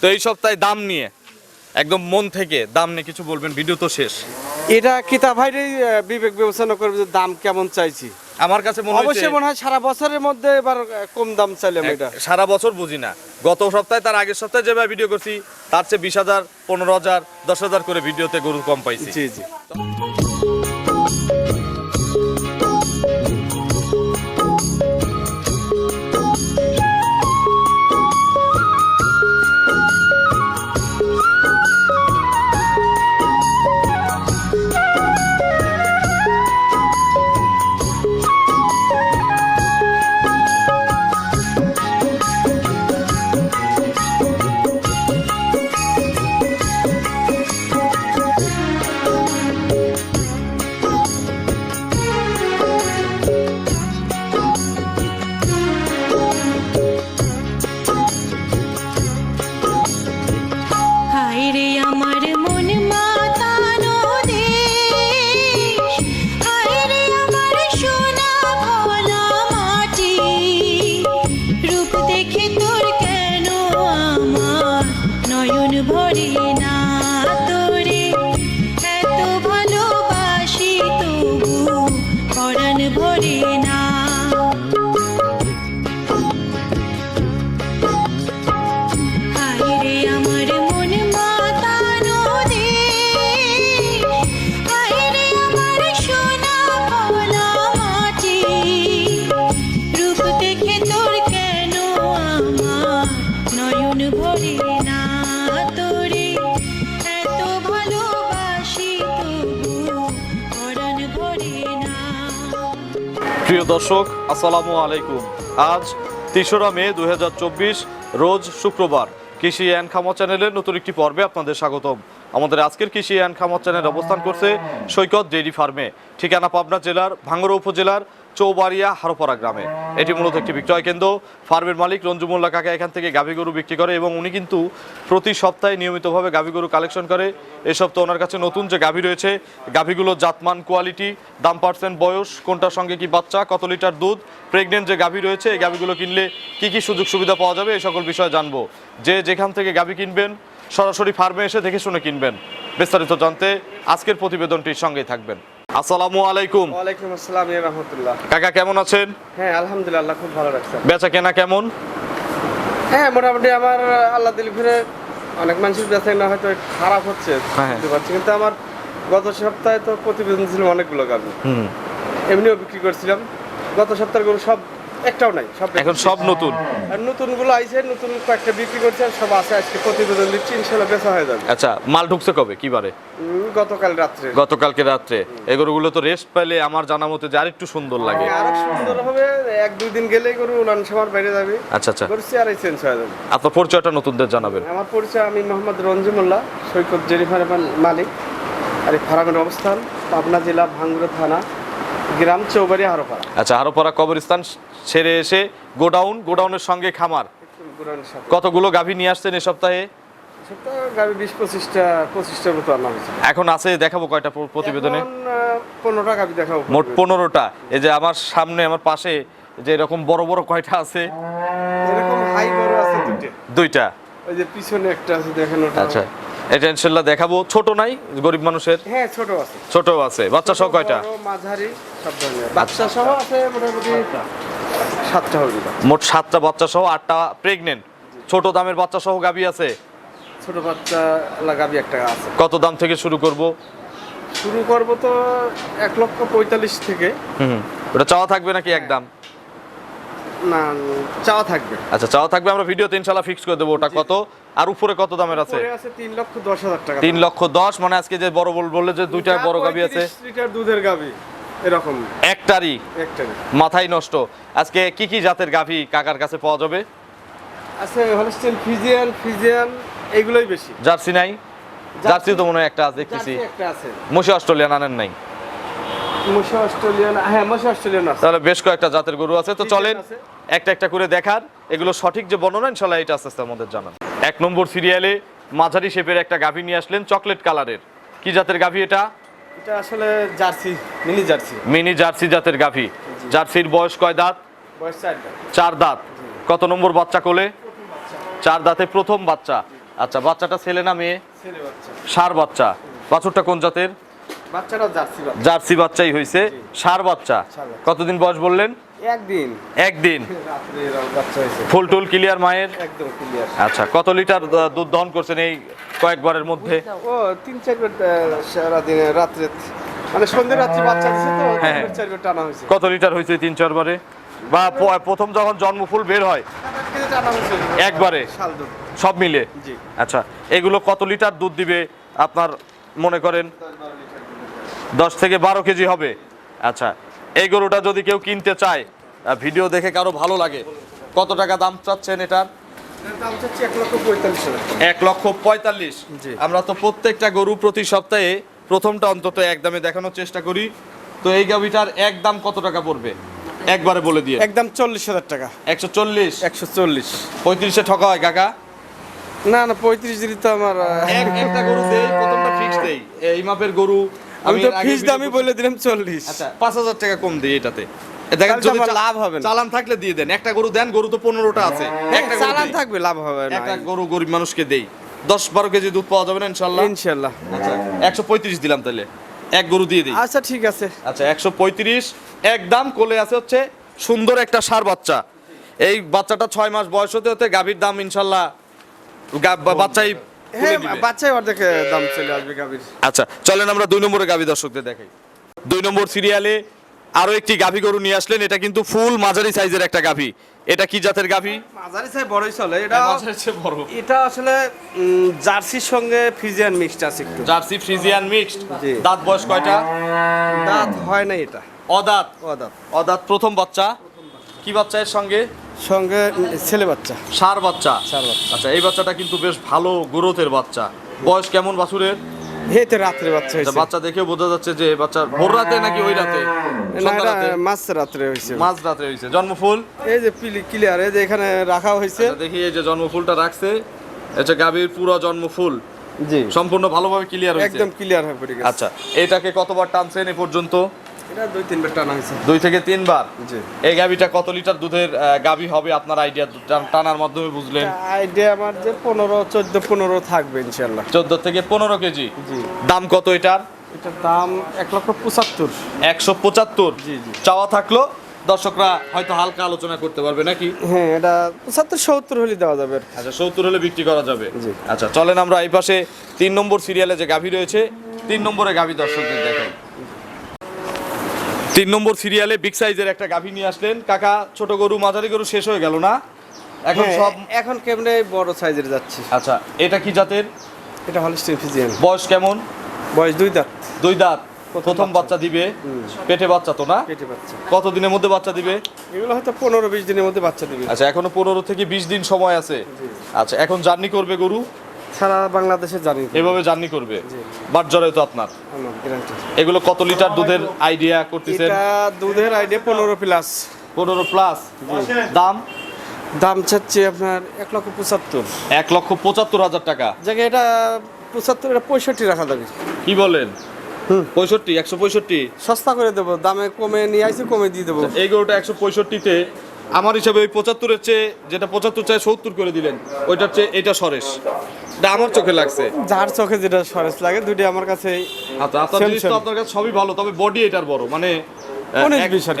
তো এই সপ্তাহে দাম নিয়ে একদম মন থেকে দাম নিয়ে কিছু বলবেন ভিডিও তো শেষ। এটা কিতা ভাইরই বিবেক বিবেচনা করবে যে দাম কেমন চাইছি। আমার কাছে মনে হচ্ছে অবশ্যই মনে হয় সারা বছরের মধ্যে এবার কম দাম চাইলাম এটা। সারা বছর বুঝি না। গত সপ্তাহে তার আগের সপ্তাহে যেভাবে ভিডিও করছি তার চেয়ে বিশ হাজার পনেরো হাজার দশ হাজার করে ভিডিওতে গরু কম পাইছি। জি জি। দর্শক, আসসালামু আলাইকুম। আজ তেসরা মে দু হাজার চব্বিশ, রোজ শুক্রবার। কৃষি অ্যান্ড খামা চ্যানেলের নতুন একটি পর্বে আপনাদের স্বাগতম। আমাদের আজকের কৃষি অ্যান্ড খামা চ্যানেল অবস্থান করছে সৈকত ডেইরি ফার্মে। ঠিকানা পাবনা জেলার, ভাঙ্গর উপজেলার চৌবাড়িয়া হারোপাড়া গ্রামে। এটি মূলত একটি বিক্রয় কেন্দ্র। ফার্মের মালিক রঞ্জুমুল্লা কাকা এখান থেকে গাভী গরু বিক্রি করে এবং উনি কিন্তু প্রতি সপ্তাহে নিয়মিতভাবে গাভী গরু কালেকশন করে। এ সপ্তাহে ওনার কাছে নতুন যে গাভী রয়েছে গাভীগুলোর জাতমান, কোয়ালিটি, দাম পার্সেন্ট, বয়স, কোনটার সঙ্গে কি বাচ্চা, কত লিটার দুধ, প্রেগনেন্ট যে গাভী রয়েছে, এই গাভীগুলো কিনলে কি কি সুযোগ সুবিধা পাওয়া যাবে, এই সকল বিষয়ে জানব। যে যেখান থেকে গাভী কিনবেন, সরাসরি ফার্মে এসে দেখে শুনে কিনবেন। বিস্তারিত জানতে আজকের প্রতিবেদনটির সঙ্গেই থাকবেন। আসসালামু আলাইকুম। ওয়ালাইকুম আসসালাম ইয়া রাহমাতুল্লাহ। কাকা কেমন আছেন? হ্যাঁ আলহামদুলিল্লাহ খুব ভালো রাখছেন বেচা কেনা কেমন? হ্যাঁ মোটামুটি আমার আল্লাহ দিল ঘুরে অনেক মানুষের বেচা না হয়তো খারাপ হচ্ছে হ্যাঁ। বুঝতে পারছি। কিন্তু আমার গত সপ্তাহে তো প্রতিবেদন ছিল অনেকগুলো গাভী হুম। এমনিও বিক্রি করছিলাম। গত সপ্তাহের গরু সব একটাও নাই সব এখন সব নতুন। আর নতুনগুলো আইছে নতুন কয়েকটা বিক্রি করছে আর সব আছে আজকে প্রতিবেদন দিচ্ছি ইনশাল্লাহ বেচা হয়ে যাবে। আচ্ছা মাল ঢুকছে কবে কি বারে? গতকাল রাত্রে। গতকালকে রাত্রে। এগুলোগুলো তো রেস্ট পেলে আমার জানা মতে যে আরেকটু সুন্দর লাগে। আরও সুন্দর হবে এক দুই দিন গেলেই গরু উলান সামার বাইরে যাবে। আচ্ছা আচ্ছা। গরু চেয়ারাই চেঞ্জ হয়ে যাবে। আপনার পরিচয়টা নতুনদের জানাবেন। আমার পরিচয় আমি মোহাম্মদ রঞ্জুমুল্লাহ সৈকত জেরি ফার্মের মালিক। আর এই ফার্মের অবস্থান পাবনা জেলা ভাঙ্গুড়া থানা। গ্রাম চৌবাড়ি হারোপাড়া। আচ্ছা আরোপাড়া কবরস্থান ছেড়ে এসে গোডাউন গোডাউনের সঙ্গে খামার। কতগুলো গাভী নিয়ে আসছেন এ সপ্তাহে? এখন আছে দেখাবো কয়টা প্রতিবেদনে? পনেরোটা গাভি দেখাবো। মোট পনেরোটা। এই যে আমার সামনে আমার পাশে যে এরকম বড় বড় কয়টা আছে? এরকম হাই আছে দুটো দুইটা। ওই যে পিছনে একটা আছে দেখেন ওটা। আচ্ছা। এটা ইনশাল্লাহ দেখাবো। ছোট নাই? গরিব মানুষের? হ্যাঁ ছোট আছে। ছোট আছে। বাচ্চা সহ কয়টা? মাঝারি সব ধরনের। বাচ্চা সহ আছে মোটামুটি সাতটা। হবে বাচ্চা। মোট সাতটা বাচ্চা সহ আটটা প্রেগনেন্ট ছোট দামের বাচ্চা সহ গাভী আছে? ছোট বাচ্চা লাগাবি একটা আছে। কত দাম থেকে শুরু করব? শুরু করব তো এক লক্ষ পঁয়তাল্লিশ থেকে। হুম ওটা চাওয়া থাকবে নাকি একদম না চাওয়া থাকবে। আচ্ছা চাওয়া থাকবে আমরা ভিডিওতে ইনশাল্লাহ ফিক্স করে দেবো। ওটা কত? আর উপরে কত দামের আছে? তিন লক্ষ দশ হাজার টাকা তিন লক্ষ দশ মানে আজকে যে বড় বল বললে যে দুইটা বড় গাভী আছে। লিটার দুধের গাভি এরকম। একটারই একটা মাথায় নষ্ট। আজকে কি কি জাতের গাভী কাকার কাছে পাওয়া যাবে? আছে হলস্টেন ফিজিয়ান ফিজিয়ান এগুলোই বেশি। জার্সি নাই? জার্সি তো মনে হয় একটা আছে দেখতেছি। একটা আছে। মশি অস্ট্রেলিয়ান আনেন নাই। মুশা অস্ট্রেলিয়ান হ্যাঁ মুশা অস্ট্রেলিয়ান আছে। তাহলে বেশ কয়েকটা জাতের গরু আছে। তো চলেন একটা একটা করে দেখার। এগুলো সঠিক যে বর্ণনা ইনশাল্লাহ এটা আস্তে আস্তে আমাদের জানান। এক নম্বর সিরিয়ালে মাঝারি শেপের একটা গাভী নিয়ে আসলেন চকলেট কালারের। কি জাতের গাভী এটা? এটা আসলে Jersey mini Jersey. Mini Jersey জাতের গাভী। জার্সির বয়স কয় দাঁত? বয়স চারটা চার দাঁত। কত নম্বর বাচ্চা কোলে? চার দাঁতে প্রথম বাচ্চা। আচ্ছা বাচ্চাটা ছেলে না মেয়ে? ছেলে বাচ্চা। সার বাচ্চা। বাছুরটা কোন জাতের? বাচ্চাটা জার্সি বাচ্চা। জার্সি বাচ্চাই হয়েছে সার বাচ্চা। কতদিন বয়স বললেন? একদিন। একদিন। ফুল টুল ক্লিয়ার মায়ের? একদম ক্লিয়ার। আচ্ছা কত লিটার দুধ দহন করছেন এই কয়েকবারের মধ্যে? ও তিন চারবার আহ, সারাদিনে রাত্রে মানে সন্ধ্যে রাত্রি বাচ্চা দিছে তো হ্যাঁ, তিনবার চারবার টানা হয়েছে। কত লিটার হয়েছে তিন চারবারে বা প্রথম যখন জন্ম ফুল বের হয় একবারে? সব মিলে? আচ্ছা এগুলো কত লিটার দুধ দিবে আপনার মনে করেন? দশ থেকে বারো কেজি হবে। আচ্ছা এই গরুটা যদি কেউ কিনতে চায় ভিডিও দেখে কারও ভালো লাগে কত টাকা দাম চাচ্ছেন এটার? এক লক্ষ পঁয়তাল্লিশ। আমরা তো প্রত্যেকটা গরু প্রতি সপ্তাহে প্রথমটা অন্তত এক দামে দেখানোর চেষ্টা করি। তো এই গাভিটার এক দাম কত টাকা পড়বে? একবারে বলে দিয়ে। একদম চল্লিশ হাজার টাকা। একশো চল্লিশ? একশো চল্লিশ। পঁয়ত্রিশে ঠকা হয় কাকা? না না পঁয়ত্রিশ দিনই তো আমার একটা গরু দেই প্রথমটা ফিক্স দেই। এই মাপের গরু আমি তো ফিস দামই বলে দিলাম চল্লিশ। আচ্ছা পাঁচ হাজার টাকা কম দিই এটাতে। দেখেন যদি লাভ হবে চালান থাকলে দিয়ে দেন। একটা গরু দেন গরু তো পনেরোটা আছে। একটা চালান থাকবে লাভ হবে না। একটা গরু গরিব মানুষকে দেই। দশ বারো কেজি দুধ পাওয়া যাবে না ইনশাল্লাহ? ইনশাল্লাহ। আচ্ছা একশো পঁয়ত্রিশ দিলাম তাহলে। এক গরু দিয়ে দিই। আচ্ছা ঠিক আছে। আচ্ছা একশো পঁয়ত্রিশ। একদম কোলে আছে হচ্ছে সুন্দর একটা সার বাচ্চা। এই বাচ্চাটা ছয় মাস বয়স হতে হতে গাভীর দাম ইনশাল্লাহ বাচ্চাই হ্যাঁ বাচ্চাই অর্ধেক দাম চলে আসবে গাভীর। আচ্ছা চলেন আমরা দুই নম্বরে গাভী দর্শকদের দেখাই। দুই নম্বর সিরিয়ালে আরও একটি গাভী গরু নিয়ে আসলেন এটা কিন্তু ফুল মাঝারি সাইজের একটা গাভী। এটা কি জাতের গাভী? মাঝারি সাই বড়ই চলে এটা বড়। এটা আসলে জার্সির সঙ্গে ফিজিয়ান মিক্সড আছে একটু। Jersey Friesian mixed. দাঁত বয়স কয়টা? দাঁত হয় না এটা। অদাঁত। ও দাঁত অদাঁত প্রথম বাচ্চা। কি বাচ্চা এর সঙ্গে? সঙ্গে ছেলে বাচ্চা। সার বাচ্চা? ষাঁড় বাচ্চা। আচ্ছা এই বাচ্চাটা কিন্তু বেশ ভালো গ্রোথের বাচ্চা। বয়স কেমন বাছুরের? হেতে রাত্রে বাচ্চা আচ্ছা, হয়েছে। বাচ্চা দেখে বোঝা যাচ্ছে যে বাচ্চা ভোর রাতে নাকি ওই রাতে? মাছ রাত্রে হয়েছে। মাঝ রাতে হয়েছে। জন্মফুল? এই যে পিলি ক্লিয়ার এই যে এখানে রাখা হয়েছে। আচ্ছা, দেখি এই যে জন্মফুলটা রাখছে। এটা গাভীর পুরো জন্মফুল। জি। সম্পূর্ণ ভালোভাবে ক্লিয়ার হয়েছে। একদম ক্লিয়ার হয়ে পড়ে গেছে। আচ্ছা এটাকে কতবার টানছেন এ পর্যন্ত? দুই তিনবার দুই থেকে তিনবার? জি। এই গাভীটা কত লিটার দুধের গাভী হবে আপনার আইডিয়া টানার মাধ্যমে বুঝলেন। আইডিয়া আমার যে পনেরো চোদ্দ পনেরো থাকবে ইনশাল্লাহ চোদ্দ থেকে পনেরো কেজি? জি। দাম কত এটার? এটার দাম এক লক্ষ পঁচাত্তর। একশো পঁচাত্তর? জি, জি। চাওয়া থাকল? দর্শকরা হয়তো হালকা আলোচনা করতে পারবে নাকি? হ্যাঁ এটা পঁচাত্তর সত্তর হলে দেওয়া যাবে আচ্ছা সত্তর হলে বিক্রি করা যাবে। আচ্ছা চলেন আমরা এই পাশে তিন নম্বর সিরিয়ালে যে গাভী রয়েছে তিন নম্বরে গাভী দর্শকদের দেখাই। তিন নম্বর সিরিয়ালে বিগ সাইজের একটা গাভী নিয়ে আসলেন। কাকা ছোট গরু মাঝারি গরু শেষ হয়ে গেল না? এখন হ্যাঁ, সব এখন কেমনে বড় সাইজের যাচ্ছে? আচ্ছা এটা কি জাতের? এটা হলিস্টিন ফিজিয়ান বয়স কেমন? বয়স দুই দাঁত। দুই দাঁত। প্রথম প্রথম বাচ্চা। দিবে। পেটে বাচ্চা তো না? পেটে বাচ্চা। কত দিনের মধ্যে বাচ্চা দিবে? এগুলো হয়তো পনেরো বিশ দিনের মধ্যে বাচ্চা দিবে। আচ্ছা এখনও পনেরো থেকে বিশ দিন সময় আছে। আচ্ছা এখন জার্নি করবে গরু? সারা বাংলাদেশে জানি এভাবে জার্নি করবে? বাট জরায় তো আপনার। এগুলো কত লিটার দুধের আইডিয়া করতেছেন? এটা দুধের আইডিয়া পনেরো প্লাস পনেরো প্লাস দাম? দাম চাচ্ছি আপনার এক লক্ষ পঁচাত্তর। এক লক্ষ পঁচাত্তর হাজার টাকা। জায়গায় এটা পঁচাত্তর এটা পঁয়ষট্টি রাখা যাবে। কি বলেন? পঁয়ষট্টি একশো পঁয়ষট্টি? সস্তা করে দেবো। দামে কমে নিয়ে আসি কমে দিয়ে দেবো। এই গরুটা একশো পঁয়ষট্টিতে আমার হিসাবে ওই পঁচাত্তরের চেয়ে যেটা পঁচাত্তর চায় সত্তর করে দিলেন ওইটার চেয়ে এটা সরেস এটা আমার চোখে লাগছে। যার চোখে যেটা সরেস লাগে দুটি আমার কাছে আচ্ছা আপনার জিনিস তো আপনার কাছে সবই ভালো তবে বডি এটার বড় মানে।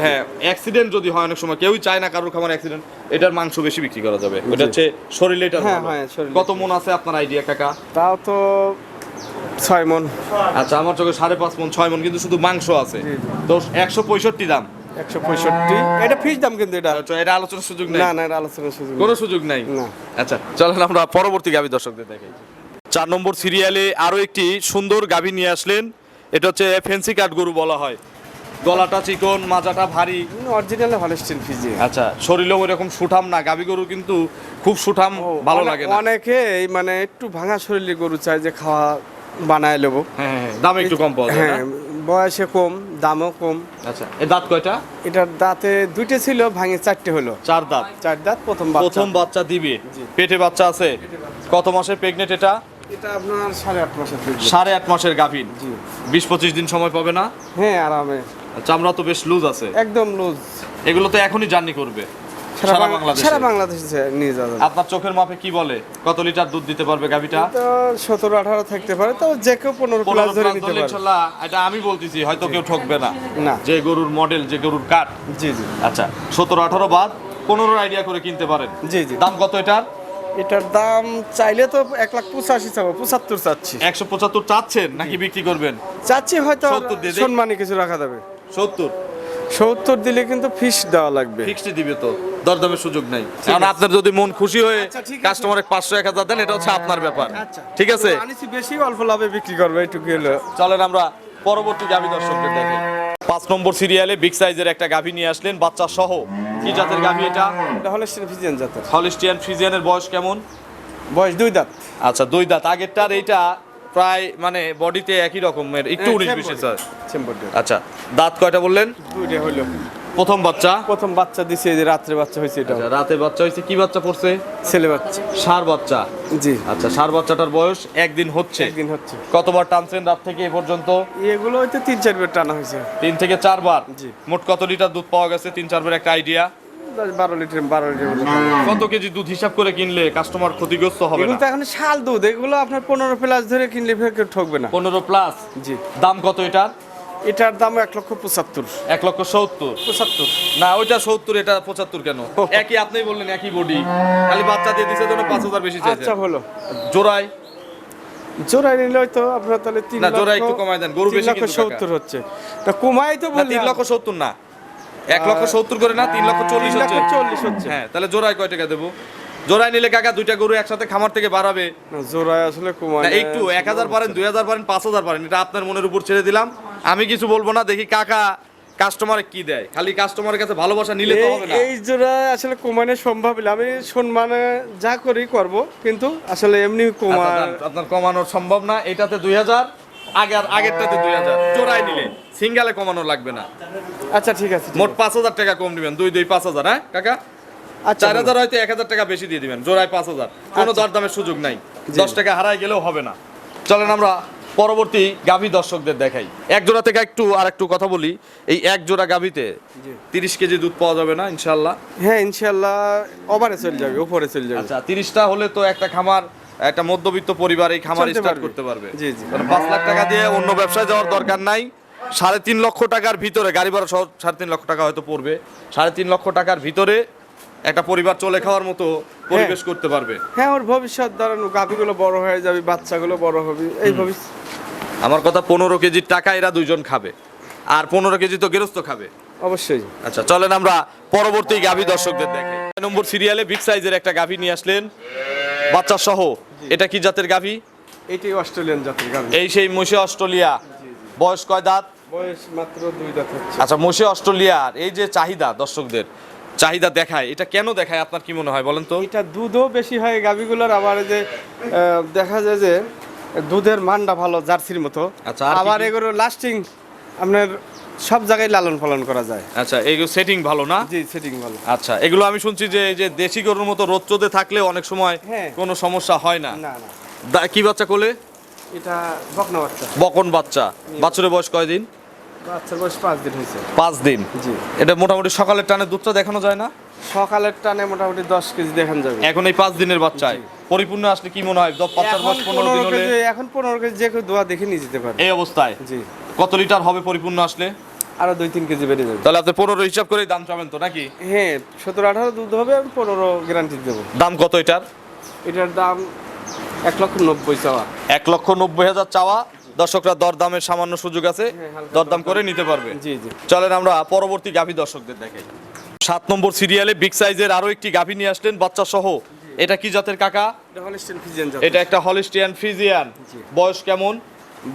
হ্যাঁ অ্যাক্সিডেন্ট যদি হয় অনেক সময় কেউই চায় না কারোর খামার অ্যাক্সিডেন্ট এটার মাংস বেশি বিক্রি করা যাবে। ওটা হচ্ছে শরীরে এটার হ্যাঁ। হ্যাঁ, কত মন আছে আপনার আইডিয়া কাকা? তাও তো ছয় মন। আচ্ছা আমার চোখে সাড়ে পাঁচ মন ছয় মন কিন্তু শুধু মাংস আছে। তো একশো পঁয়ষট্টি দাম। একশো পঁয়ষট্টি। এটা ফিস দাম কিন্তু এটা। আচ্ছা, এটা আলোচনার সুযোগ নেই? না না এটা আলোচনার সুযোগ। কোনো সুযোগ নাই? না। আচ্ছা চলেন আমরা পরবর্তী গাভী দর্শকদের দেখাই। চার নম্বর সিরিয়ালে আরও একটি সুন্দর গাভী নিয়ে আসলেন। এটা হচ্ছে ফেন্সি কাঠ গরু বলা হয়। গলাটা চিকন মাজাটা ভারী। অরিজিনাল হলিস্টিন ফিজি আচ্ছা শরীরেও এরকম সুঠাম না? গাভী গরু কিন্তু খুব সুঠাম ভালো লাগে না। অনেকে মানে একটু ভাঙা শরীরে গরু চায় যে খাওয়া বানায় নেব। হ্যাঁ হ্যাঁ, দাম একটু কম পাওয়া যায় হ্যাঁ? বয়সে কম দামও কম। আচ্ছা এ দাঁত কয়টা? এটার দাঁতে দুইটা ছিল ভাঙে চারটে হলো। চার দাঁত। চার দাঁত প্রথম বাচ্চা। প্রথম বাচ্চা দিবে। পেটে বাচ্চা আছে? কত মাসের প্রেগনেন্ট এটা? এটা আপনার সাড়ে আট মাসের। সাড়ে আট মাসের গাভীন। জি। বিশ পঁচিশ দিন সময় পাবে না? হ্যাঁ আরামে। চামড়া তো বেশ লুজ আছে। একদম লুজ এগুলো তো এখনই জার্নি করবে। সারা বাংলাদেশে? সারা বাংলাদেশে নিয়ে যাওয়া যাবে। আপনার চোখের মাপে কি বলে? কত লিটার দুধ দিতে পারবে গাভিটা? সতেরো আঠারো থাকতে পারে তো যে কেউ পনেরো প্লাস ধরে নিতে পারে ইনশাল্লাহ এটা আমি বলতেছি হয়তো কেউ ঠকবে না। না। যে গরুর মডেল যে গরুর কাঠ জি জি। আচ্ছা সতেরো আঠারো বাদ পনেরো আইডিয়া করে কিনতে পারেন। জি জি। দাম কত এটার? এটার দাম চাইলে তো এক লাখ পঁচাশি চাবো পঁচাত্তর চাচ্ছি। একশো পঁচাত্তর চাচ্ছেন নাকি বিক্রি করবেন? চাচ্ছি হয়তো 70 দিয়ে দিই। কিছু রাখা যাবে। সত্তর। সত্তর দিলে কিন্তু ফিস দেওয়া লাগবে। ফিক্সড দিবে তো দরদামের সুযোগ নাই। কারণ আপনার যদি মন খুশি হয়ে আচ্ছা। কাস্টমারে পাঁচশো এক হাজার দেন এটা হচ্ছে আপনার ব্যাপার। আচ্ছা। ঠিক আছে? বেশি অল্প লাভে বিক্রি করবে এইটুকু হলো। চলেন আমরা পরবর্তী গাভী দর্শকদের দেখি। পাঁচ নম্বর সিরিয়ালে বিগ সাইজের একটা গাভী নিয়ে আসলেন বাচ্চা সহ। কি জাতের গাভী এটা? এটা হলে ফিজিয়ান জাতের। হলিস্টিয়ান ফ্রিজিয়ানের বয়স কেমন? বয়স দুই দাঁত। আচ্ছা দুই দাঁত। আগেরটার এইটা প্রায় মানে বডিতে একই রকমের একটু হ্যাঁ, উনিশ বিশেষ আচ্ছা দাঁত কয়টা বললেন? দুইটা হইল। প্রথম বাচ্চা? প্রথম বাচ্চা দিছে যে রাত্রে বাচ্চা হয়েছে এটা আচ্ছা, রাতে বাচ্চা হয়েছে কি বাচ্চা পড়ছে? ছেলে বাচ্চা। সার বাচ্চা। জি। আচ্ছা সার বাচ্চাটার বয়স একদিন হচ্ছে। একদিন হচ্ছে। কতবার টানছেন রাত থেকে এ পর্যন্ত? এগুলো হয়তো তিন চার বের টানা হয়েছে। তিন থেকে চারবার? জি। মোট কত লিটার দুধ পাওয়া গেছে? তিন চারবার একটা আইডিয়া বারো লিটার বারো লিটার মতো। কত কেজি দুধ হিসাব করে কিনলে কাস্টমার ক্ষতিগ্রস্ত হবে এগুলো না? তো এখন শাল দুধ এগুলো আপনার পনেরো প্লাস ধরে কিনলে ফের কেউ ঠকবে না। পনেরো প্লাস জি। দাম কত এটার এটার দাম এক লক্ষ পঁচাত্তর। এক লক্ষ সত্তর? পঁচাত্তর। না ওইটা সত্তর এটা পঁচাত্তর কেন? একই আপনি বললেন একই বডি খালি বাচ্চা দিয়ে দিছে জন্য পাঁচ হাজার বেশি চাইছে। আচ্ছা হলো। জোড়ায় জোড়াই নিলে হয়তো আপনার তাহলে তিন না, লক্ষ একটু কমায় দেন, গরু বেশি কিন্তু সত্তর হচ্ছে। তা কমাই তো বললাম তিন লক্ষ সত্তর না। এক লক্ষ সত্তর করে না তিন লক্ষ চল্লিশ হচ্ছে। চল্লিশ হচ্ছে। হ্যাঁ তাহলে জোড়ায় কয় টাকা দেবো? জোড়ায় নিলে কাকা দুইটা গরু একসাথে খামার থেকে বাড়াবে। জোড়ায় আসলে না একটু এক হাজার পারেন দুই হাজার পারেন পাঁচ হাজার পারেন এটা আপনার মনের উপর ছেড়ে দিলাম। আমি কিছু বলব না দেখি কাকা কাস্টমারে কি দেয়। খালি কাস্টমারের কাছে ভালোবাসা নিলে তো হবে না। এই জোড়া আসলে কমানো সম্ভব না। আমি সম্মানে যা করি করব কিন্তু আসলে এমনি আচ্ছা, কমা আপনার কমানো সম্ভব না। এটাতে দুই হাজার আগের আগেরটাতে দুই হাজার। জোড়ায় নিলে। সিঙ্গালে কমানো লাগবে না। আচ্ছা ঠিক আছে মোট পাঁচ হাজার টাকা কম দিবেন দুই দুই পাঁচ হাজার হ্যাঁ কাকা? আচ্ছা চার হাজার হয়তো এক হাজার টাকা বেশি দিয়ে দিবেন জোড়ায় পাঁচ হাজার। কোনো আচ্ছা। দরদামের সুযোগ নাই। দশ টাকা হারায় গেলেও হবে না। চলেন আমরা পরবর্তী গাভী দর্শকদের দেখাই। এক জোড়া থেকে একটু আর একটু কথা বলি। এই এক জোড়া গাভীতে তিরিশ কেজি দুধ পাওয়া যাবে না ইনশাল্লাহ হ্যাঁ ইনশাল্লাহ ওভারে চলে যাবে উপরে চলে যাবে। আচ্ছা তিরিশটা হলে তো একটা খামার একটা মধ্যবিত্ত পরিবার এই খামার স্টার্ট করতে পারবে। জি, জি। পাঁচ লাখ টাকা দিয়ে অন্য ব্যবসায় যাওয়ার দরকার নাই। সাড়ে তিন লক্ষ টাকার ভিতরে গাড়ি ভাড়া সহ সাড়ে তিন লক্ষ টাকা হয়তো পড়বে। সাড়ে তিন লক্ষ টাকার ভিতরে একটা পরিবার চলে খাওয়ার মতো পরিবেশ করতে পারবে। হ্যাঁ ওর ভবিষ্যৎ ধরেন গাভিগুলো বড় হয়ে যাবে বাচ্চাগুলো বড় হবে এই ভবিষ্যৎ। আমার কথা পনেরো কেজির টাকা এরা দুইজন খাবে। আর পনেরো কেজি তো গেরস্ত খাবে। অবশ্যই। আচ্ছা চলেন আমরা পরবর্তী গাভী দর্শকদের দেখে। নম্বর সিরিয়ালে বিগ সাইজের একটা গাভী নিয়ে আসলেন। বাচ্চা সহ এটা কি জাতের গাভী? এটি অস্ট্রেলিয়ান জাতের গাভি। এই সেই মশে অস্ট্রেলিয়া। বয়স কয় দাঁত? বয়স মাত্র দুই দাঁত হচ্ছে। আচ্ছা মশে অস্ট্রেলিয়ার এই যে চাহিদা দর্শকদের চাহিদা দেখায় এটা কেন দেখায়? আপনার কি মনে হয় বলেন তো? এটা দুধও বেশি হয় গাভিগুলোর আবার যে দেখা যায় যে দুধের মানটা ভালো জার্সির মতো। আচ্ছা, আবার? এগুলো লাস্টিং আপনার সব জায়গায় লালন পালন করা যায়। আচ্ছা এইগুলো সেটিং ভালো না? জি সেটিং ভালো। আচ্ছা এগুলো আমি শুনছি যে এই যে দেশি গরুর মতো রোদ চোদে থাকলে অনেক সময় হ্যাঁ। কোনো সমস্যা হয় না। না না। কি বাচ্চা কোলে? এটা বকনা বাচ্চা। বকন বাচ্চা। বাছুরের বয়স কয়দিন? বাচ্চার বয়স পাঁচ দিন হয়েছে। পাঁচ দিন? জি। এটা মোটামুটি সকালের টানে দুধটা দেখানো যায় না? সকালের টানে মোটামুটি দশ কেজি দেখান যাবে। এখন এই পাঁচ দিনের বাচ্চায়। পরিপূর্ণ আসলে কি মনে হয়? বাচ্চার বয়স পনেরো দিন হলে? এখন পনেরো কেজি যে কেউ দোয়া দেখে নিয়ে যেতে পারে। এই অবস্থায়? জি। কত লিটার হবে পরিপূর্ণ আসলে? আরও দুই তিন কেজি বেড়ে যাবে। তাহলে আপনি পনেরো হিসাব করে দাম চাবেন তো নাকি? হ্যাঁ সতেরো আঠারো দুধ হবে আমি পনেরো গ্যারান্টি দেবো। দাম কত এটার? এটার দাম এক লক্ষ নব্বই চাওয়া। এক লক্ষ নব্বই হাজার চাওয়া। দর্শকরা দরদামের সামান্য সুযোগ আছে হ্যাঁ, দরদাম করে নিতে পারবে। জি জি। চলেন আমরা পরবর্তী গাভী দর্শকদের দেখাই। সাত নম্বর সিরিয়ালে বিগ সাইজের আরও একটি গাভী নিয়ে আসলেন বাচ্চা সহ এটা কি জাতের কাকা? এটা ফিজিয়ান এটা একটা হলিস্টিয়ান ফ্রিজিয়ান জি। বয়স কেমন?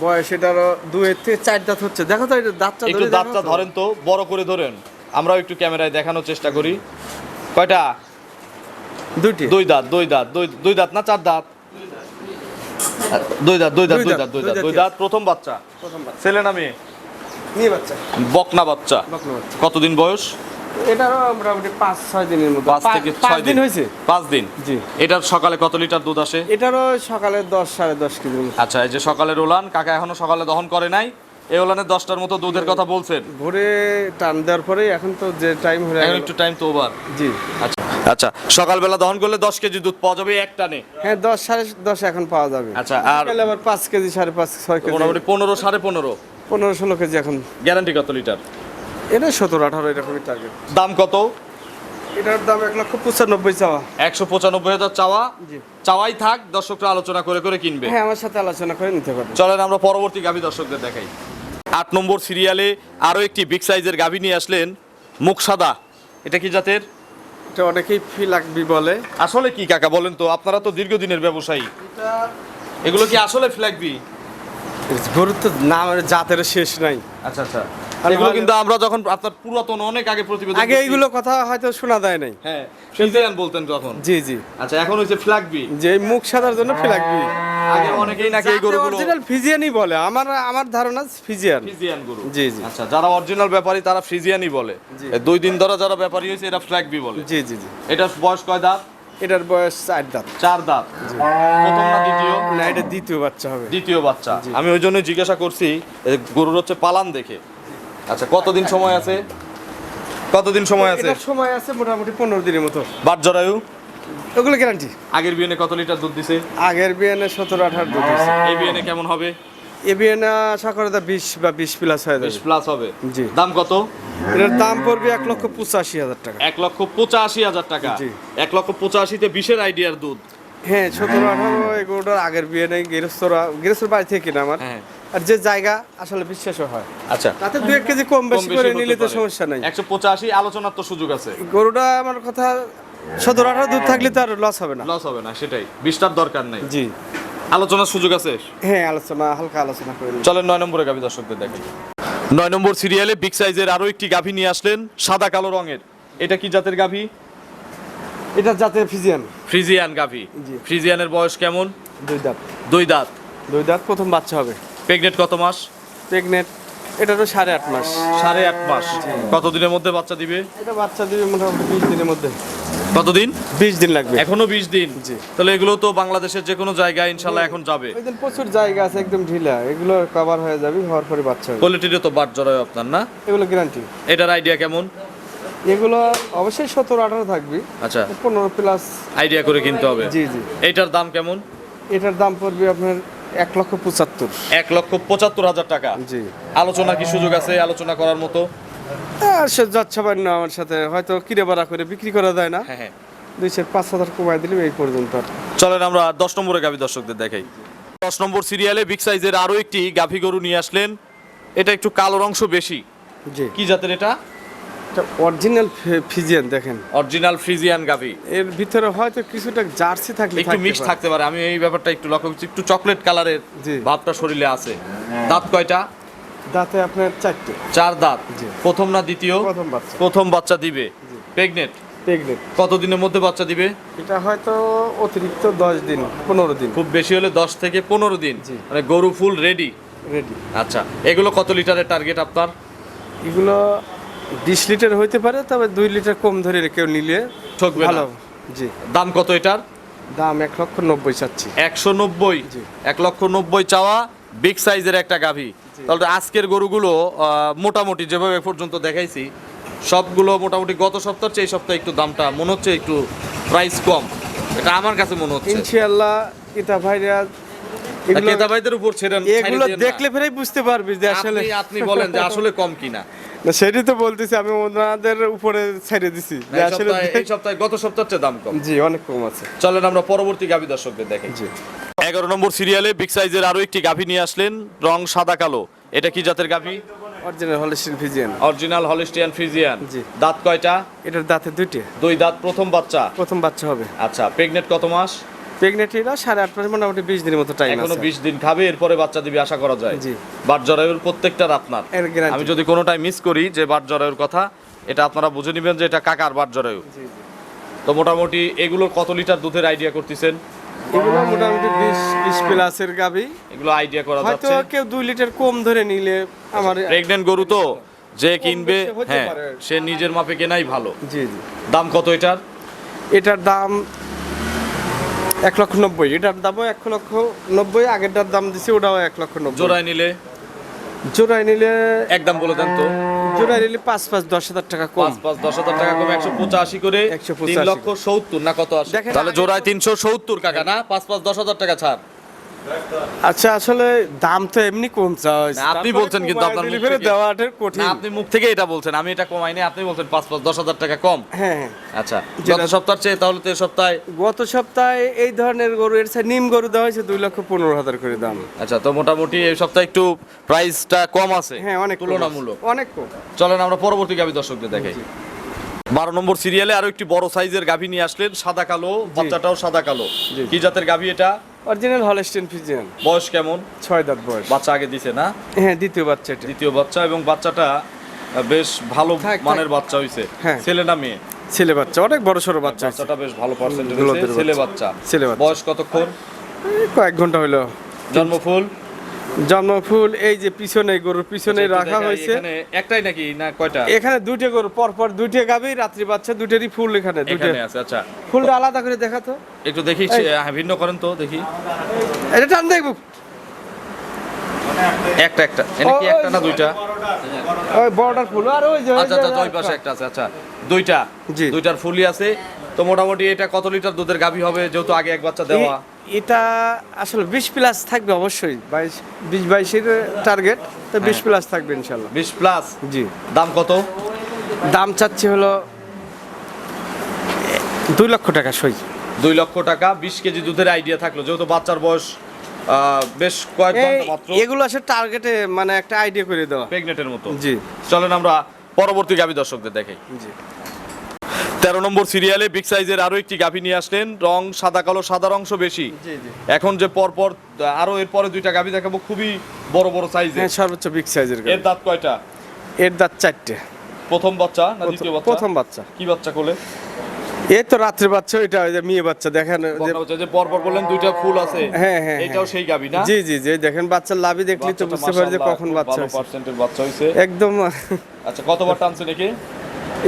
বয়স এটারও দুয়ের থেকে চার দাঁত হচ্ছে। দেখো তো এটা দাঁতটা একটু দাঁতটা ধরেন তো বড় করে ধরেন। আমরাও একটু ক্যামেরায় দেখানোর চেষ্টা করি। কয়টা? দুইটি। দুই দাঁত দুই দাঁত দুই দুই দাঁত না চার দাঁত? দুই দাঁত দুই দাঁত দুই দাঁত, দুই দুই দাঁত দুই দাঁত। প্রথম বাচ্চা। প্রথম বাচ্চা। ছেলে না মেয়ে মেয়ে বাচ্চা। বকনা বাচ্চা। কতদিন বয়স? এটারও মোটামুটি পাঁচ ছয় দিনের মতো। পাঁচ থেকে ছয় দিন হয়েছে। পাঁচ দিন? জি। এটার সকালে কত লিটার দুধ আসে? এটারও সকালে দশ সাড়ে দশ কেজি আচ্ছা এই যে সকালে রোলান কাকা এখনও সকালে দহন করে নাই। এই ওলানে দশটার মতো দুধের কথা বলছেন। ভোরে টান দেওয়ার পরে এখন তো যে টাইম হয়ে এখন একটু টাইম তো ওভার। জি। আচ্ছা আচ্ছা সকালবেলা দহন করলে দশ কেজি দুধ পাওয়া যাবে এক টানে? হ্যাঁ দশ সাড়ে দশ এখন পাওয়া যাবে। আচ্ছা, আর- আবার পাঁচ কেজি সাড়ে পাঁচ ছয় কেজি। মোটামুটি পনেরো সাড়ে পনেরো? পনেরো ষোলো কেজি এখন। গ্যারান্টি কত লিটার? এটা সতেরো আঠারো এরকমই টার্গেট দাম কত? এটার দাম এক লক্ষ পঁচানব্বই চাওয়া। একশো পঁচানব্বই হাজার চাওয়া? জি। চাওয়াই থাক দর্শকরা আলোচনা করে করে কিনবে। হ্যাঁ আমার সাথে আলোচনা করে নিতে পারবেন চলেন আমরা পরবর্তী গাভী দর্শকদের দেখাই। আট নম্বর সিরিয়ালে আরও একটি বিগ সাইজের গাভী নিয়ে আসলেন মুখসাদা এটা কি জাতের? এটা অনেকেই ফি লাগবি বলে। আসলে কি কাকা বলেন তো? আপনারা তো দীর্ঘদিনের ব্যবসায়ী। এগুলো কি আসলে ফ্ল্যাগবি গরুর তো নাম জাতের শেষ নাই। আচ্ছা আচ্ছা। এগুলো কিন্তু আমরা যখন আপনার পুরাতন অনেক আগে প্রতিবেদন আগে এইগুলো কথা হয়তো শোনা যায় নাই। হ্যাঁ ফিজিয়ান বলতেন তখন জি জি। আচ্ছা এখন হচ্ছে ফ্ল্যাগবি যে মুখ সাদার জন্য ফি লাগবি আগে অনেকেই নাকি এই গরুগুলো অরিজিনাল ফিজিয়ানই বলে। আমার আমার ধারণা ফিজিয়ান ফ্রিজিয়ান গরু। জি, জি। আচ্ছা যারা অরিজিনাল ব্যাপারী তারা ফ্রিজিয়ানই বলে। দুই দিন ধরে যারা ব্যাপারী হয়েছে এরা ফ্ল্যাগবি বলে। জি জি জি। এটা বয়স কয় দাঁত? এটার বয়স চার দাঁত। চার দাঁত। প্রথম না দ্বিতীয়? না এটা দ্বিতীয় বাচ্চা হবে। দ্বিতীয় বাচ্চা। আমি ওই জন্য জিজ্ঞাসা করছি এ, গরুর হচ্ছে পালান দেখে। আচ্ছা কতদিন সময় আছে? কতদিন সময় আছে? এটার সময় আছে মোটামুটি পনেরো দিনের মতো। বাট জরায়ু ওগুলো গ্যারান্টি আগের বিয়েনে কত লিটার দুধ দিছে? আগের বিয়ানে সতেরো আঠারো দুধ হয়েছে এই বিয়েনে কেমন হবে? এ বিয়ানে আশা করে তা বিশ বা বিশ প্লাস হয়ে বিশ প্লাস হবে। জি। দাম কত? এটার দাম পড়বে এক লক্ষ পঁচাশি হাজার টাকা। এক লক্ষ পঁচাশি হাজার টাকা। জি। এক লক্ষ পঁচাশিতে বিশের আইডিয়ার দুধ। হ্যাঁ সতেরো আঠারো এগুলোটার আগের বিয়ে নেই গৃহস্থরা গৃহস্থর বাড়ি থেকে কিনা আমার। হ্যাঁ। আর যে জায়গা আসলে বিশ্বাসও হয়। আচ্ছা। তাতে দু এক কেজি কম বেশি করে নিলে তো সমস্যা নাই। একশো পঁচাশি আলোচনার তো সুযোগ আছে। গরুটা আমার কথা সতেরো আঠারো দুধ থাকলে তো আর লস হবে না। লস হবে না সেটাই। বিশটার দরকার নাই। জি। আলোচনার সুযোগ আছে? হ্যাঁ আলোচনা হালকা আলোচনা করে চলেন নয় নম্বরে গাভী দর্শকদের দেখেন। নয় নম্বর সিরিয়ালে বিগ সাইজের আরও একটি গাভী নিয়ে আসলেন সাদা কালো রঙের। এটা কি জাতের গাভী? এটা জাতের ফ্রিজিয়ান ফ্রিজিয়ান গাভী। জি। ফ্রিজিয়ানের বয়স কেমন? দুই দাঁত। দুই দাঁত। দুই দাঁত প্রথম বাচ্চা হবে। প্রেগনেন্ট কত মাস? প্রেগনেন্ট এটারও সাড়ে আট মাস। সাড়ে আট মাস। কতদিনের মধ্যে বাচ্চা দিবে? এটা বাচ্চা দিবে মোটামুটি বিশ দিনের মধ্যে। কতদিন? বিশ দিন লাগবে। এখনও বিশ দিন? জি। তাহলে এগুলো তো বাংলাদেশের যে কোনো জায়গায় ইনশাল্লাহ এখন যাবে। ওই দিন প্রচুর জায়গা আছে একদম ঢিলা। এগুলো কভার হয়ে যাবে হওয়ার পরে বাচ্চা হবে। কোয়ালিটিরও তো বাট জড়ায় আপনার না? এগুলো গ্যারান্টি এটার আইডিয়া কেমন? এগুলো অবশ্যই সতেরো আঠারো থাকবে। আচ্ছা। পনেরো প্লাস আইডিয়া করে কিনতে হবে। জি জি। এইটার দাম কেমন? এটার দাম পড়বে আপনার এক লক্ষ পঁচাত্তর। এক লক্ষ পঁচাত্তর হাজার টাকা। জি। আলোচনা কি সুযোগ আছে? আলোচনা করার মতো? সে যাচ্ছে না আমার সাথে। হয়তো কিনে বাড়া করে বিক্রি করা যায় না। হ্যাঁ হ্যাঁ। দুই চার পাঁচ হাজার কমাই দিলে এই পর্যন্ত। চলেন আমরা দশ নম্বরে গাভী দর্শকদের দেখাই। দশ নম্বর সিরিয়ালে বিগ সাইজের আরও একটি গাভী গরু নিয়ে আসলেন। এটা একটু কালো অংশ বেশি। জি। কি জাতের এটা? এটা অরিজিনাল ফিজিয়ান দেখেন। অরিজিনাল ফ্রিজিয়ান গাভী। এর ভিতরে হয়তো কিছুটা জার্সি থাকলে একটু মিক্স থাকতে পারে। আমি এই ব্যাপারটা একটু লক্ষ্য করছি। একটু চকলেট কালারের। ভাবটা শরীরে আছে। দাঁত কয়টা? দাঁতে আপনার চারটে। চার দাঁত। প্রথম না দ্বিতীয়? প্রথম বাচ্চা। প্রথম বাচ্চা দিবে। প্রেগনেন্ট প্রেগনেন্ট কতদিনের মধ্যে বাচ্চা দিবে? এটা হয়তো অতিরিক্ত দশ দিন পনেরো দিন। খুব বেশি হলে দশ থেকে পনেরো দিন। মানে গরু ফুল রেডি রেডি আচ্ছা এগুলো কত লিটারের টার্গেট আপনার? এগুলো বিশ লিটার হইতে পারে তবে দুই লিটার কম ধরে কেউ নিলে ঠকবে না। ভালো। জি। দাম কত এটার? দাম এক লক্ষ নব্বই চাচ্ছি। একশো নব্বই। এক লক্ষ নব্বই চাওয়া বিগ সাইজের একটা গাভী। তাহলে আজকের গরুগুলো মোটামুটি যেভাবে পর্যন্ত দেখাইছি সবগুলো মোটামুটি গত সপ্তাহ চেয়ে এই সপ্তাহে একটু দামটা মনে হচ্ছে একটু প্রাইস কম। এটা আমার কাছে মনে হচ্ছে। ইনশাআল্লাহ এটা ভাইরা ক্রেতা ভাইদের উপর ছেড়ে এগুলো দেখলে ফেরাই বুঝতে পারবি যে আসলে আপনি আপনি বলেন যে আসলে কম কিনা। না সেটাই তো বলতেছি আমি ওনাদের উপরে ছেড়ে দিছি। এই আসলে সপ্তাহে এই সপ্তাহে গত সপ্তাহের চেয়ে দাম কম। জি অনেক কম আছে। চলেন আমরা পরবর্তী গাভী দর্শকদের দেখেন জি। এগারো নম্বর সিরিয়ালে বিগ সাইজের আরও একটি গাভী নিয়ে আসলেন রং সাদা কালো। এটা কি জাতের গাভী? Original Holstein Friesian original Holstein Friesian জি। দাঁত কয়টা? এটার দাঁতে দুইটে। দুই দাঁত প্রথম বাচ্চা। প্রথম বাচ্চা হবে। আচ্ছা প্রেগনেন্ট কত মাস? প্রেগনেন্টিরা সাড়ে আট মাস মোটামুটি বিশ দিনের মতো টাইম এখনও বিশ দিন খাবে এরপরে বাচ্চা দিবে আশা করা যায়। জি। বাট জরায়ুর প্রত্যেকটা আপনার আমি যদি কোনোটাই মিস করি যে বাট জরায়ুর কথা এটা আপনারা বুঝে নেবেন যে এটা কাকার বাট জরায়ু। তো মোটামুটি এগুলো কত লিটার দুধের আইডিয়া করতেছেন? এগুলো মোটামুটি বিশ বিশ প্লাসের গাবি এগুলো আইডিয়া করা হয়তো কেউ দুই লিটার কম ধরে নিলে আমার প্রেগনেন্ট গরু তো যে কিনবে হ্যাঁ সে নিজের মাপে কেনাই ভালো। জি জি। দাম কত এটার? এটার দাম এক লক্ষ নব্বই। এটার দামও এক লক্ষ নব্বই আগেরটার দাম দিছে ওটাও এক লক্ষ নব্বই। জোড়ায় নিলে? জোড়ায় নিলে একদম বলে দেন তো। জোড়ায় নিলে পাঁচ পাঁচ দশ হাজার টাকা কম। পাঁচ পাঁচ দশ হাজার টাকা কম একশো পঁচাশি করে। 185 তিন লক্ষ সত্তর না কত আসে তাহলে জোড়ায় তিনশো সত্তর কাকা না? পাঁচ পাঁচ দশ হাজার টাকা ছাড়। আচ্ছা আসলে দাম তো এমনি কম চাওয়া হয়েছে। আপনি বলছেন কিন্তু আপনার মুখ থেকে। দেওয়াটা কঠিন। আপনি মুখ থেকে এটা বলছেন আমি এটা কমাইনি আপনি বলছেন পাঁচ পাঁচ দশ হাজার টাকা কম। হ্যাঁ হ্যাঁ। আচ্ছা গত সপ্তাহ চেয়ে তাহলে তো এ সপ্তাহে গত সপ্তাহে এই ধরনের গরু এর চেয়ে নিম গরু দেওয়া হয়েছে দুই লক্ষ পনেরো হাজার করে দাম। আচ্ছা তো মোটামুটি এই সপ্তাহে একটু প্রাইসটা কম আছে হ্যাঁ অনেক তুলনামূলক। অনেক কম। চলেন আমরা পরবর্তী গাভী দর্শকদের দেখাই। বারো নম্বর সিরিয়ালে আরও একটি বড় সাইজের গাভী নিয়ে আসলেন সাদা কালো বাচ্চাটাও সাদা কালো। কি জাতের গাভী এটা? অরিজিনাল হলস্টেন ফিজিয়ান বয়স কেমন? ছয় দাঁত বয়স। বাচ্চা আগে দিছে না? হ্যাঁ দ্বিতীয় বাচ্চা দ্বিতীয় বাচ্চা এবং বাচ্চাটা বেশ ভালো। মানের বাচ্চা হইছে। হ্যাঁ। ছেলে না মেয়ে? ছেলে বাচ্চা অনেক বড় সড়ো বাচ্চা বাচ্চাটা বেশ ভালো পার্সেন্টেজ ছেলে বাচ্চা। ছেলে বাচ্চা। বয়স কতক্ষণ? কয়েক ঘণ্টা হইল। জন্মফুল? জন্মফুল এই যে পিছনে গরুর পিছনে রাখা হয়েছে। একটাই নাকি না কয়টা? এখানে দুইটা গরু পর পর দুইটা গাবি রাত্রি বাচ্চা দুইটারই ফুল এখানে দুইটা। এখানে আছে আচ্ছা। ফুলটা আলাদা করে দেখাতো একটু দেখি ভিন্ন করেন তো দেখি। এটা টান দেখব। একটা একটা। এটা কি একটা না দুইটা? ওই বর্ডার ফুল আর ওই যে আচ্ছা আচ্ছা ওই পাশে একটা। আছে আচ্ছা। দুইটা। জি। দুইটার ফুলই আছে। তো মোটামুটি এটা কত লিটার দুধের গাভী হবে যেহেতু আগে এক বাচ্চা দেওয়া? এটা আসলে বিশ প্লাস থাকবে অবশ্যই বাইশ বিশ বাইশের টার্গেট তো বিশ হ্যাঁ। প্লাস থাকবে ইনশাল্লাহ বিশ প্লাস জি। দাম কত? দাম চাচ্ছি হলো দুই লক্ষ টাকা সই। দুই লক্ষ টাকা বিশ কেজি দুধের আইডিয়া থাকল। যেহেতু বাচ্চার বয়স বেশ কয়েক ঘণ্টা মাত্র। এগুলো আসলে টার্গেটে মানে একটা আইডিয়া করে দেওয়া। প্রেগনেটের মতো। জি। চলেন আমরা পরবর্তী গাভী দর্শকদের দেখাই। জি। তেরো নম্বর সিরিয়ালে বিগ সাইজের আরও একটি গাভী নিয়ে আসলেন। রং সাদা কালো সাদার অংশ বেশি। এখন যে পরপর আরও এরপরে দুইটা গাভী দেখাবো খুবই বড় বড় সাইজের হ্যাঁ সর্বোচ্চ বিগ সাইজের এর দাঁত কয়টা? এর দাঁত চারটে। প্রথম বাচ্চা না দ্বিতীয় বাচ্চা? প্রথম বাচ্চা। কি বাচ্চা কোলে? এই তো রাত্রে বাচ্চা ওইটা ওই যে মেয়ে বাচ্চা দেখেন যে পরপর বললেন দুইটা ফুল আছে। হ্যাঁ, হ্যাঁ, এটাও হ্যাঁ। সেই গাভী না? জি জি জি দেখেন বাচ্চার লাভই দেখলি তো বুঝতে পারি যে কখন বাচ্চা হয়েছে। বাচ্চা হয়েছে। একদম আচ্ছা কতবার টানছে নাকি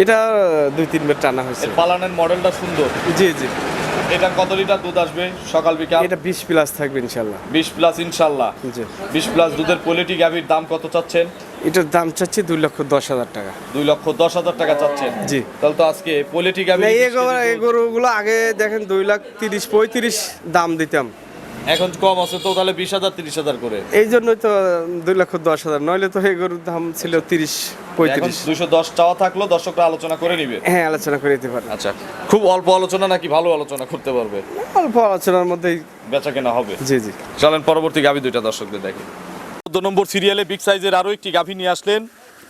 এটা দুই তিন তিনবার টানা হয়েছে। পালানের মডেলটা সুন্দর। জি জি। এটা কত লিটার দুধ আসবে সকাল বিকাল? এটা বিশ প্লাস থাকবে ইনশাল্লাহ। বিশ প্লাস ইনশাল্লাহ। জি। বিশ প্লাস দুধের কোয়ালিটি গাভীর দাম কত চাচ্ছেন? এটার দাম চাচ্ছি দুই লক্ষ দশ হাজার টাকা। দুই লক্ষ দশ হাজার টাকা চাচ্ছেন। জি। তাহলে তো আজকে পোলেটি গাভী এই এই গরুগুলো আগে দেখেন দুই লাখ তিরিশ পঁয়ত্রিশ দাম দিতাম। এখন কম আছে তো তাহলে বিশ হাজার তিরিশ হাজার করে। এই জন্যই তো দুই লক্ষ দশ হাজার নইলে তো এই গরুর দাম ছিল তিরিশ পঁয়ত্রিশ। দুইশো দশ চাওয়া থাকল দর্শকরা আলোচনা করে নিবে। হ্যাঁ আলোচনা করে দিতে পারে আচ্ছা খুব অল্প আলোচনা নাকি ভালো আলোচনা করতে পারবে? অল্প আলোচনার মধ্যেই বেচা কেনা হবে। জি জি। চলেন পরবর্তী গাভী দুইটা দর্শকদের দেখে। চোদ্দ নম্বর সিরিয়ালে বিগ সাইজের আরও একটি গাভী নিয়ে আসলেন।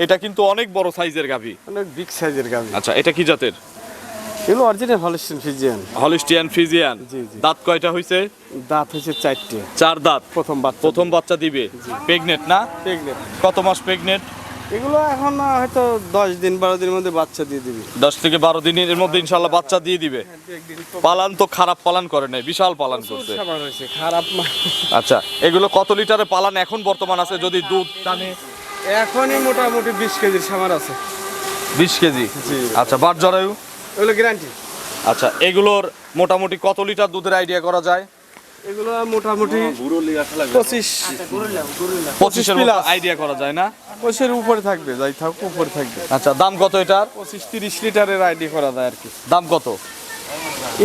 এটা কিন্তু অনেক বড় সাইজের গাভী। অনেক বিগ সাইজের গাভি। আচ্ছা এটা কি জাতের? এগুলো original Holstein Friesian Holstein Friesian জি। দাঁত কয়টা হইছে? দাঁত হচ্ছে চারটে। চার দাঁত। প্রথম বাচ্চা প্রথম বাচ্চা দিবে। প্রেগনেট না? প্রেগনেন্ট কত মাস প্রেগনেট এগুলো এখন হয়তো দশ দিন বারো দিনের মধ্যে বাচ্চা দিয়ে দিবি। দশ থেকে বারো দিনের মধ্যে ইনশাল্লাহ বাচ্চা দিয়ে দিবে। পালান তো খারাপ পালান করে নাই বিশাল পালান করছে। খারাপ আচ্ছা এগুলো কত লিটারে পালান এখন বর্তমান আছে? যদি দুধ টানে এখনই মোটামুটি বিশ কেজির সামার আছে। বিশ কেজি? আচ্ছা বাট জরায়ু? এগুলো গ্যারান্টি আচ্ছা এগুলোর মোটামুটি কত লিটার দুধের আইডিয়া করা যায়? এগুলো মোটামুটি পঁচিশ। পঁচিশের plus। আইডিয়া করা যায় না? পঁচিশের উপরে থাকবে যাই থাক উপরে থাকবে। আচ্ছা দাম কত এটার? পঁচিশ তিরিশ লিটারের আইডি করা যায় আর কি। দাম কত?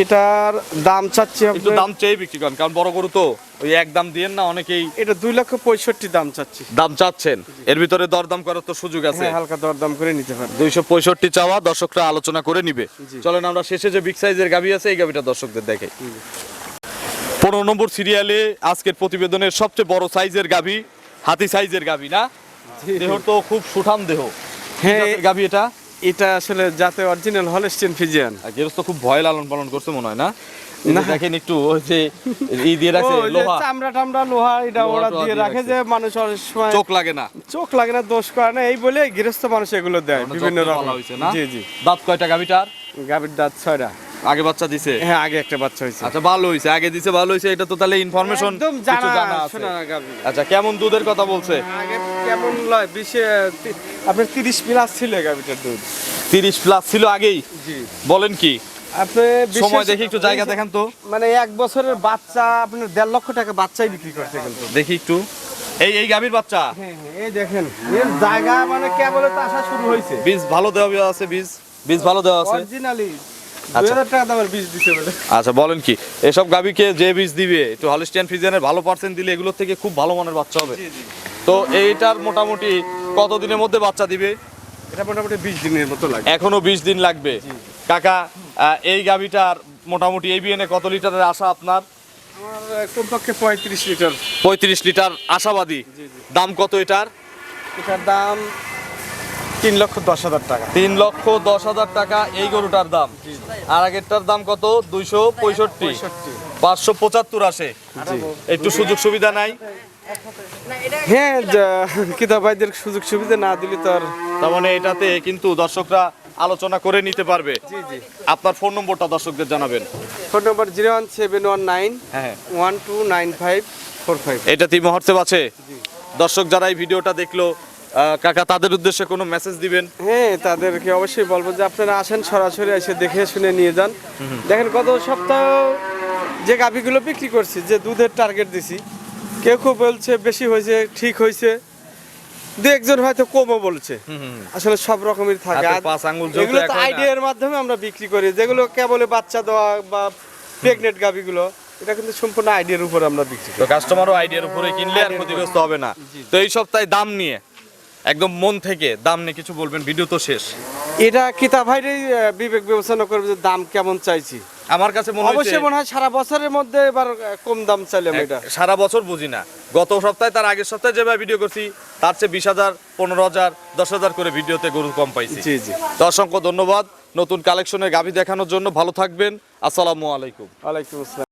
এটার দাম চাচ্ছি একটু দাম চেয়ে বিক্রি করেন কারণ বড় গরু তো। ওই এক দাম দিয়েন না অনেকেই এটা দুই লক্ষ পঁয়ষট্টি দাম চাচ্ছি। দাম চাচ্ছেন। এর ভিতরে দরদাম করার তো সুযোগ আছে। হ্যাঁ হালকা দর দাম করে নিতে পারবে দুইশো পঁয়ষট্টি চাওয়া দর্শকরা আলোচনা করে নিবে। চলেন আমরা শেষে যে বিগ সাইজের গাভি আছে এই গাভিটা দর্শকদের দেখে পনেরো নম্বর সিরিয়ালে আজকের প্রতিবেদনের সবচেয়ে বড় সাইজের গাভি হাতি সাইজের গাভি না? দেহ তো খুব সুঠাম দেহ। হ্যাঁ গাভি এটা? এটা আসলে যাতে অরিজিনাল হলস্টিন ফিজিয়ান আর গেরস্ত খুব ভয় লালন পালন করছে মনে হয় না। দেখেন একটু ওই যে ই দিয়ে রাখছে ও, ওই যে লোহা। চামড়া টামড়া লোহা এটা ওরা দিয়ে রাখে যে মানুষ অনেক সময় চোখ লাগে না। চোখ লাগে না দোষ করে না এই বলে গৃহস্থ মানুষ এগুলো দেয় বিভিন্ন রকম। জি জি। দাঁত কয়টা গাভিটার? গাভীর দাঁত ছয়টা। আগে বাচ্চা দিছে? হ্যাঁ আগে একটা বাচ্চা হয়েছে। আচ্ছা ভালো আগে দিছে ভালো হয়েছে এটা তো তাহলে ইনফরমেশন একদম জানা আছে। আচ্ছা কেমন দুধের কথা বলছে? আগে কেমন লয় বিশে আপনার তিরিশ প্লাস ছিল গাভীটার দুধ। তিরিশ প্লাস ছিল আগেই? জি। বলেন কি? আপনি সময় দেখি একটু জায়গা দেখেন তো। মানে এক বছরের বাচ্চা আপনার দেড় লক্ষ টাকা বাচ্চাই বিক্রি করছে কিন্তু। দেখি একটু। এই এই গাভীর বাচ্চা। হ্যাঁ হ্যাঁ এই দেখেন এর জায়গা মানে কেবলে তো আসা শুরু হয়েছে। বীজ ভালো দেওয়া আছে বীজ। বীজ ভালো দেওয়া আছে। অরিজিনালি আচ্ছা। হাজার টাকা দামের বীজ দিছে বলে। আচ্ছা বলেন কি এসব গাভীকে যে বীজ দিবে একটু হলিস্টিয়ান ফ্রিজিয়ানের ভালো পার্সেন্ট দিলে এগুলোর থেকে খুব ভালো মানের বাচ্চা হবে। তো এইটার মোটামুটি কত দিনের মধ্যে বাচ্চা দিবে? এটা মোটামুটি বিশ দিনের মতো লাগে এখনও বিশ দিন লাগবে। কাকা এই গাভীটার মোটামুটি এই বিএনে কত লিটারের আশা আপনার? কমপক্ষে পঁয়ত্রিশ লিটার। পঁয়ত্রিশ লিটার আশাবাদী। দাম কত এটার? এটার দাম তিন লক্ষ দশ হাজার টাকা। তিন লক্ষ দশ হাজার টাকা এই গরুটার দাম। আর আগেরটার দাম কত? দুইশো পঁয়ষট্টি। পাঁচশো পঁচাত্তর আসে। একটু সুযোগ সুবিধা নাই? হ্যাঁ কিতাব ভাইদের সুযোগ সুবিধা না দিলে তো আর তার মানে এটাতে কিন্তু দর্শকরা আলোচনা করে নিতে পারবে। জি জি। আপনার ফোন নম্বরটা দর্শকদের জানাবেন। Phone number zero one seven one nine হ্যাঁ one two nine five four five. এটা তিন মুহূর্তে আছে দর্শক যারা এই ভিডিওটা দেখল কাকা তাদের উদ্দেশ্যে কোনো মেসেজ দিবেন? হ্যাঁ তাদেরকে অবশ্যই বলব যে আপনারা আসেন সরাসরি এসে দেখে শুনে নিয়ে যান। দেখেন গত সপ্তাহ যে গাভিগুলো বিক্রি করছি যে দুধের টার্গেট দিছি কেউ কেউ বলছে বেশি হয়েছে ঠিক হয়েছে। দু একজন হয়তো কমও বলছে। আসলে সব রকমের থাকে। এগুলো তো। আইডিয়ার মাধ্যমে আমরা বিক্রি করি। যেগুলো কেবল বাচ্চা দেওয়া বা প্রেগনেন্ট গাভিগুলো এটা কিন্তু সম্পূর্ণ আইডিয়ার উপর আমরা বিক্রি করি। কাস্টমারও আইডিয়ার উপরে কিনলে আর ক্ষতিগ্রস্ত হবে না। তো এই সপ্তাহে দাম নিয়ে একদম মন থেকে দাম নিয়ে কিছু বলবেন ভিডিও তো শেষ। এটা কিতা ভাইরই বিবেক বিবেচনা করবে যে দাম কেমন চাইছি। আমার কাছে মনে অবশ্যই মনে হয় সারা বছরের মধ্যে এবার কম দাম চাইলাম এটা। সারা বছর বুঝি না। গত সপ্তাহে তার আগের সপ্তাহে যেভাবে ভিডিও করছি তার চেয়ে বিশ হাজার পনেরো হাজার দশ হাজার করে ভিডিওতে গরু কম পাইছি। জি জি। তো অসংখ্য ধন্যবাদ। নতুন কালেকশনের গাভী দেখানোর জন্য ভালো থাকবেন। আসসালামু আলাইকুম। ওয়ালাইকুম আসসালাম।